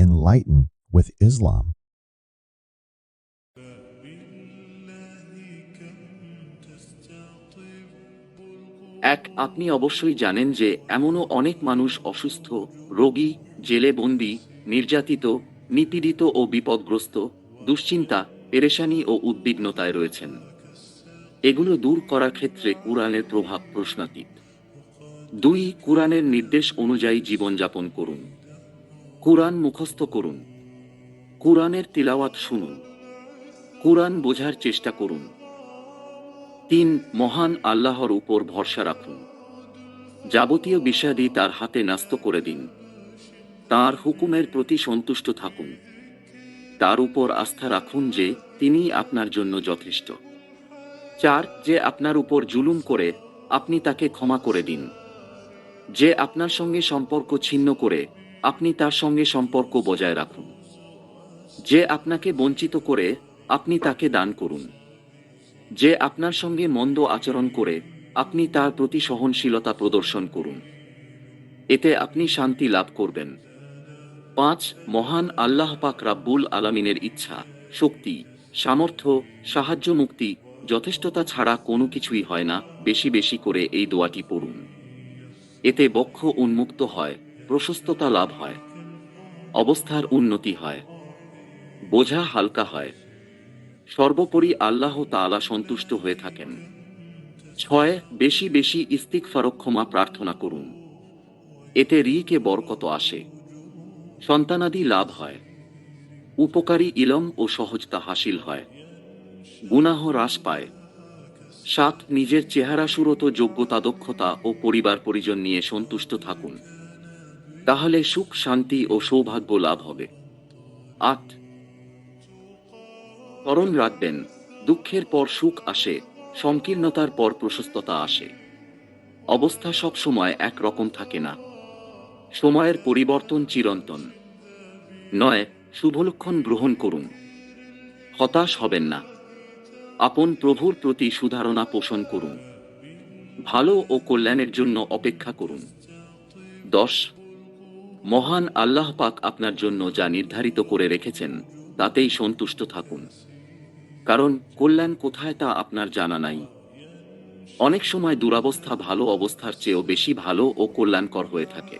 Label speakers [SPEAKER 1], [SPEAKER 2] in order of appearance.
[SPEAKER 1] enlighten with Islam.
[SPEAKER 2] এক, আপনি অবশ্যই জানেন যে এমনও অনেক মানুষ অসুস্থ, রোগী, জেলে বন্দী, নির্যাতিত, নিপীড়িত ও বিপদগ্রস্ত, দুশ্চিন্তা, পেরেশানি ও উদ্বিগ্নতায় রয়েছেন। এগুলো দূর করার ক্ষেত্রে কুরআনের প্রভাব প্রশ্নাতীত। দুই, কুরআনের নির্দেশ অনুযায়ী জীবনযাপন করুন। কুরআন মুখস্থ করুন। কুরআনের তিলাওয়াত শুনুন। কুরআন বোঝার চেষ্টা করুন। তিন, মহান আল্লাহর উপর ভরসা রাখুন। যাবতীয় বিষয়াদি তার হাতে ন্যস্ত করে দিন। তার হুকুমের প্রতি সন্তুষ্ট থাকুন। তার উপর আস্থা রাখুন যে তিনি আপনার জন্য যথেষ্ট। চার, যে আপনার উপর জুলুম করে, আপনি তাকে ক্ষমা করে দিন। যে আপনার সঙ্গে সম্পর্ক ছিন্ন করে আপনি তার সঙ্গে সম্পর্ক বজায় রাখুন। যে আপনাকে বঞ্চিত করে, আপনি তাকে দান করুন। যে আপনার সঙ্গে মন্দ আচরণ করে, আপনি তার প্রতি সহনশীলতা প্রদর্শন করুন। এতে আপনি শান্তি লাভ করবেন। পাঁচ, মহান আল্লাহ পাক রাব্বুল আলামিনের ইচ্ছা, শক্তি, সামর্থ্য, সাহায্য মুক্তি যথেষ্টতা ছাড়া কোনো কিছুই হয় না। বেশি বেশি করে এই দোয়াটি পড়ুন। এতে বক্ষ উন্মুক্ত হয়। প্রশস্ততা লাভ হয়, অবস্থার উন্নতি হয়, বোঝা হালকা হয়। সর্বোপরি আল্লাহ তাআলা সন্তুষ্ট হয়ে থাকেন। ছয়, বেশি বেশি ইস্তিকফারক ক্ষমা প্রার্থনা করুন। এতে রিকে বরকত আসে। সন্তানাদি লাভ হয়। উপকারী ইলম ও সহজতা হাসিল হয়। গুনাহ হ্রাস পায়। সাত, নিজের চেহারা সুরত যোগ্যতা, দক্ষতা ও পরিবার পরিজন নিয়ে সন্তুষ্ট থাকুন। তাহলে সুখ, শান্তি ও সৌভাগ্য লাভ হবে। আট। স্মরণ রাখবেন, দুঃখের পর সুখ আসে, সংকীর্ণতার পর প্রশস্ততা আসে। অবস্থা সব সময় একরকম থাকে না। সময়ের পরিবর্তন চিরন্তন। নয় শুভলক্ষণ গ্রহণ করুন। হতাশ হবেন না। আপন প্রভুর প্রতি সুধারণা পোষণ করুন। ভালো ও কল্যাণের জন্য অপেক্ষা করুন। দশ মহান আল্লাহ পাক আপনার জন্য যা নির্ধারিত করে রেখেছেন, তাতেই সন্তুষ্ট থাকুন। কারণ কল্যাণ কোথায় তা আপনার জানা নাই। অনেক সময় দুরাবস্থা ভালো অবস্থার চেয়েও বেশি ভালো ও কল্যাণকর হয়ে থাকে।